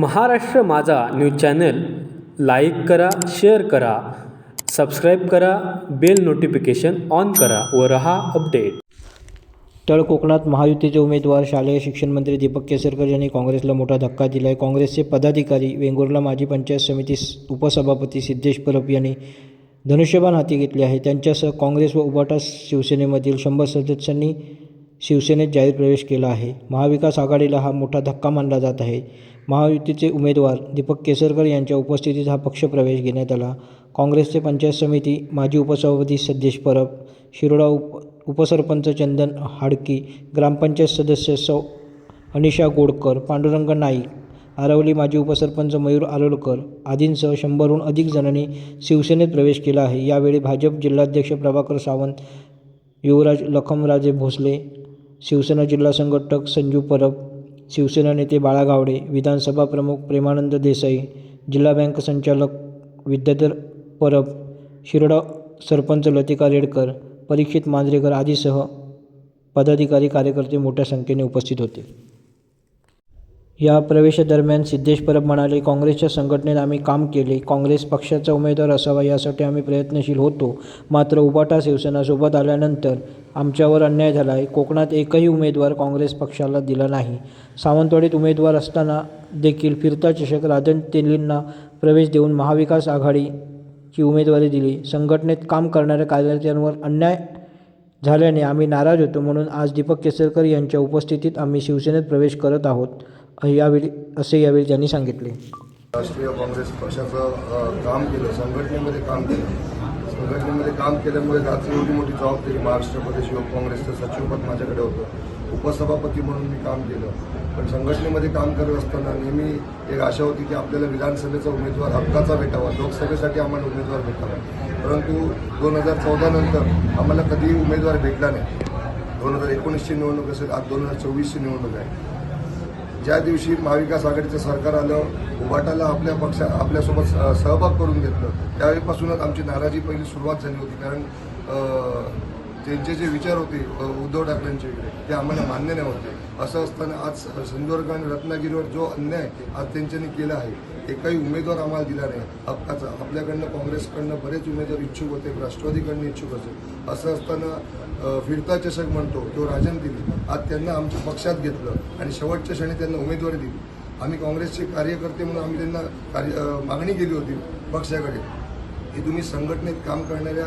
Maharashtra Majha news channel like करा share करा subscribe करा बेल नोटिफिकेशन ऑन करा व रहा अपडेट. तळ कोकणात महायुतीचे उमेदवार शालेय शिक्षण मंत्री दीपक केसरकर यांनी काँग्रेसला मोठा धक्का दिला आहे काँग्रेसचे पदाधिकारी वेंगुर्ला माजी पंचायत समिती उपसभापती सिद्धेश परब यांनी धनुष्यबाण हाती घेतले आहे. त्यांच्यासह काँग्रेस व उबाटा शिवसेनेमधील शंभर सदस्यांनी शिवसेनेत जाहीर प्रवेश केला आहे. महाविकास आघाडीला हा मोठा धक्का मानला जात आहे. महायुतीचे उमेदवार दीपक केसरकर यांच्या उपस्थितीत हा पक्षप्रवेश घेण्यात आला. काँग्रेसचे पंचायत समिती माजी उपसभापती सद्देश परब शिरोडा उप उपसरपंच चंदन हाडकी ग्रामपंचायत सदस्य सौ अनिशा गोडकर पांडुरंग नाईक आरवली माजी उपसरपंच मयूर आलोलकर आदींसह शंभरहून अधिक जणांनी शिवसेनेत प्रवेश केला आहे. यावेळी भाजप जिल्हाध्यक्ष प्रभाकर सावंत युवराज लखमराजे भोसले शिवसेना जिल्हा संघटक संजू परब शिवसेना नेते बाळा गावडे विधानसभा प्रमुख प्रेमानंद देसाई जिल्हा बँक संचालक विद्याधर परब शिरोडा सरपंच लतिका रेडकर परीक्षित मांजरेकर आदीसह पदाधिकारी कार्यकर्ते मोठ्या संख्येने उपस्थित होते. या प्रवेशादरम्यान सिद्धेश परब म्हणाले काँग्रेसच्या संघटनेत आम्ही काम केले. काँग्रेस पक्षाचा उमेदवार असावा यासाठी आम्ही प्रयत्नशील होतो. मात्र उबाटा शिवसेना सोबत आल्यानंतर आमच्यावर अन्याय झाला आहे कोकणात एकही उमेदवार काँग्रेस पक्षाला दिला नाही. सावंतवाडीत उमेदवार असताना देखील फिरता चषक राजन तेलींना प्रवेश देऊन महाविकास आघाडीची उमेदवारी दिली. संघटनेत काम करणाऱ्या कार्यकर्त्यांवर अन्याय झाल्याने आम्ही नाराज होतो म्हणून आज दीपक केसरकर यांच्या उपस्थितीत आम्ही शिवसेनेत प्रवेश करत आहोत. यावेळी असे यावेळी त्यांनी सांगितले. राष्ट्रीय काँग्रेस पक्षाचं काम केलं संघटनेमध्ये काम केलं. संघटनेमध्ये काम केल्यामुळे आज एवढी मोठी जबाबदारी महाराष्ट्र प्रदेश युवक काँग्रेसचं सचिवपद माझ्याकडे होतं. उपसभापती म्हणून मी काम केलं. पण संघटनेमध्ये काम करत असताना नेहमी एक आशा होती की आपल्याला विधानसभेचा उमेदवार हक्काचा भेटावा लोकसभेसाठी आम्हाला उमेदवार भेटावा. परंतु दोन हजार चौदा नंतर आम्हाला कधीही उमेदवार भेटला नाही. दोन हजार एकोणीसची निवडणूक असेल आज दोन हजार चोवीसची निवडणूक आहे. ज्या दिवशी महाविकास आघाडीचं सरकार आलं उभाटाला आपल्या पक्षा आपल्यासोबत स- सहभाग करून घेतलं त्यावेळीपासूनच आमची नाराजी पहिली सुरुवात झाली होती. कारण त्यांचे जे विचार होते उद्धव ठाकरेंचे ते आम्हाला मान्य नाही होते असं असताना आज सिंधुदुर्ग आणि रत्नागिरीवर जो अन्याय आज त्यांच्यानी केला आहे एकही उमेदवार आम्हाला दिला नाही. हक्काचा. आपल्याकडनं काँग्रेसकडनं बरेच उमेदवार इच्छुक होते राष्ट्रवादीकडनं इच्छुक होते. असं असताना फिरता चषक म्हणतो तो राजन दिली. आज त्यांना आमच्या पक्षात घेतलं आणि शेवटच्या क्षणी त्यांना उमेदवारी दिली. आम्ही काँग्रेसचे कार्यकर्ते म्हणून आम्ही त्यांना कार्य मागणी केली होती पक्षाकडे. की तुम्ही संघटनेत काम करणाऱ्या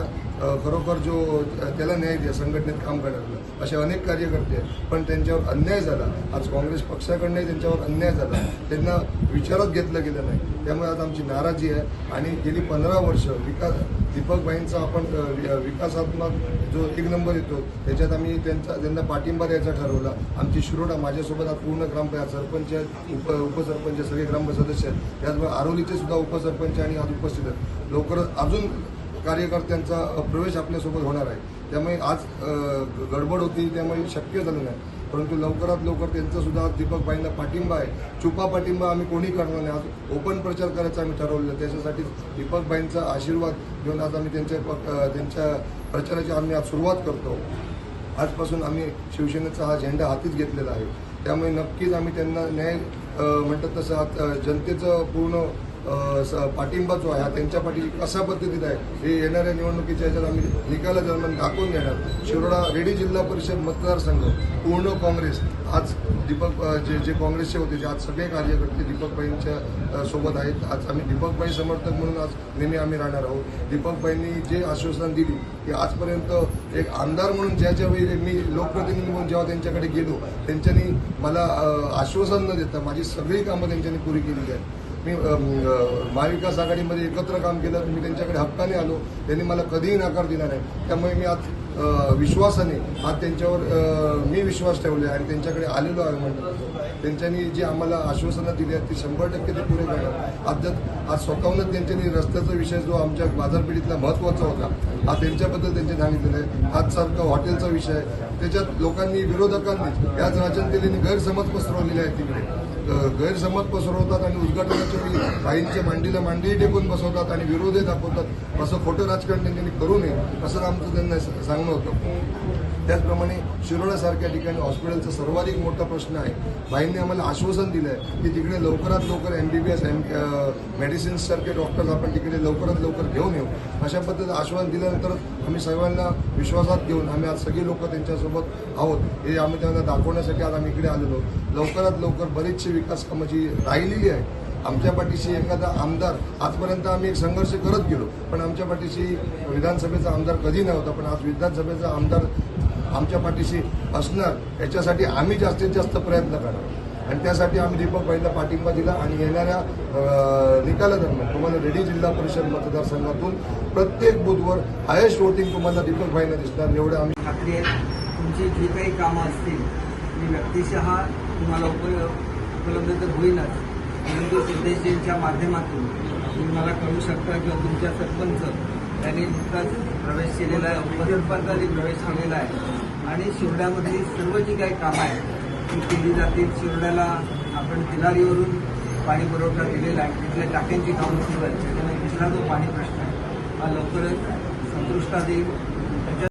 खरोखर जो त्याला न्याय द्या संघटनेत काम करणाऱ्याला असे अनेक कार्यकर्ते आहेत. पण त्यांच्यावर अन्याय झाला. आज काँग्रेस पक्षाकडनंही त्यांच्यावर अन्याय झाला. त्यांना विचारात घेतलं गेलं नाही. त्यामुळे आज आमची नाराजी आहे. आणि गेली पंधरा वर्ष विकास दीपकबाईंचा आपण वि- विकासात्मक जो एक नंबर येतो त्याच्यात आम्ही त्यांचा त्यांना पाठिंबा द्यायचा ठरवला. आमची शिरोडा माझ्यासोबत आज पूर्ण ग्रामपंचायत सरपंच आहेत उप उपसरपंच सगळे ग्राम सदस्य आहेत. त्याचबरोबर आरोलीचे सुद्धा उपसरपंच आणि आज उपस्थित आहेत. लवकरच अजून कार्यकर्त्यांचा प्रवेश आपल्यासोबत होणार आहे. त्यामुळे आज गडबड होती त्यामुळे शक्य झालं नाही. परंतु लवकरात लवकर त्यांचा सुद्धा दीपक दीपकबाईंना पाठिंबा आहे. चुपा पाठिंबा आम्ही कोणी करणार नाही. आज ओपन प्रचार करायचा आम्ही ठरवलेलं त्याच्यासाठी दीपकबाईंचा आशीर्वाद घेऊन आज आम्ही त्यांच्या पक- त्यांच्या प्रचाराची आम्ही आज सुरुवात करतो. आजपासून आम्ही शिवसेनेचा हा झेंडा हातीच घेतलेला आहे. त्यामुळे नक्कीच आम्ही त्यांना न्याय म्हणतात तसं जनतेचं पूर्ण पाठिंबा जो आहे हा त्यांच्या पाठी कशा पद्धतीत आहे? हे येणाऱ्या निवडणुकीच्या याच्यात आम्ही निकालादरम्यान दाखवून घेणार शिरोडा रेडी जिल्हा परिषद मतदारसंघ पूर्ण काँग्रेस. आज दीपक जे जे काँग्रेसचे होते जे आज सगळे कार्यकर्ते दीपकबाईंच्या सोबत आहेत. आज आम्ही दीपकबाई समर्थक म्हणून आज नेहमी आम्ही राहणार आहोत. दीपकबाईंनी जे आश्वासन दिली की आजपर्यंत एक आमदार म्हणून ज्याच्या वेळी मी लोकप्रतिनिधी म्हणून जेव्हा त्यांच्याकडे गेलो त्यांच्यानी मला आश्वासन न देता माझी सगळी कामं त्यांच्यानी पुरी केलेली आहेत. मी महाविकास आघाडीमध्ये एकत्र काम केलं मी त्यांच्याकडे हक्काने आलो. त्यांनी मला कधीही नकार दिला नाही. त्यामुळे मी आज विश्वासाने आज त्यांच्यावर मी विश्वास ठेवले आणि त्यांच्याकडे आलेलो आहे म्हणतात त्यांच्यानी जी आम्हाला आश्वासनं दिली आहेत ती शंभर टक्के ते पुरे करणार. आज आज स्वतःहूनच त्यांच्यानी रस्त्याचा विषय जो आमच्या बाजारपेठेतला महत्त्वाचा होता हा त्यांच्याबद्दल त्यांनी सांगितलेलं आहे. आजसारखा हॉटेलचा विषय त्याच्यात लोकांनी विरोधकांनी याच राजनतेने गैरसमज पसरवलेले आहेत तिकडे. गैरसमज पसरवतात आणि उद्घाटनाच्या वेळी मांडीला मांडीही टेकून बसवतात आणि विरोधही दाखवतात. असं खोटं राजकारण त्यांनी करू नये असं आमचं त्यांना सांगणं होतं. त्याचप्रमाणे शिरोडासारख्या ठिकाणी हॉस्पिटलचा सर्वाधिक मोठा प्रश्न आहे. बाईंनी आम्हाला आश्वासन दिलं आहे की तिकडे लवकरात लवकर M B B S M मेडिसिन्ससारखे doctors आपण तिकडे लवकरात लवकर घेऊन येऊ. अशा पद्धतीचं आश्वासन दिल्यानंतर आम्ही सर्वांना विश्वासात घेऊन आम्ही आज सगळी लोक त्यांच्यासोबत आहोत. हे आम्ही त्यांना दाखवण्यासाठी आज आम्ही इकडे आलेलो. लवकरात लवकर बरीचशी विकास कामं जी राहिलेली आहे आमच्या पाठीशी एखादा आमदार आजपर्यंत आम्ही एक संघर्ष करत गेलो. पण आमच्या पाठीशी विधानसभेचा आमदार कधी नव्हता पण आज विधानसभेचा आमदार आमच्या पाठीशी असणार याच्यासाठी आम्ही जास्तीत जास्त प्रयत्न करणार. आणि त्यासाठी आम्ही दीपक भाईला पाठिंबा दिला आणि येणाऱ्या निकालादरम्यान तुम्हाला रेडी जिल्हा परिषद मतदारसंघातून प्रत्येक बुधवर हायेस्ट वोटिंग तुम्हाला दीपक भाईला दिसणार. एवढं आम्ही खात्री आहे तुमची जी काही कामं असतील ती व्यक्तिशः तुम्हाला उप उपलब्ध तर होईलच. परंतु सिद्धेशजींच्या माध्यमातून तुम्ही मला कळू शकता किंवा तुमच्या सरपंच त्यांनी नुकताच प्रवेश केलेला आहे उपसरपंचाने प्रवेश केलेला आहे. आणि शिवड्यामध्ये सर्व जी काही कामं आहेत ती केली जातील. शिवड्याला आपण किनारीवरून पाणी पुरवठा दिलेला आहे. तिथल्या टाक्यांची कामं सुरू आहेत. त्याच्यामुळे तिथला जो पाणी प्रश्न आहे हा लवकरच संतुष्टात येईल.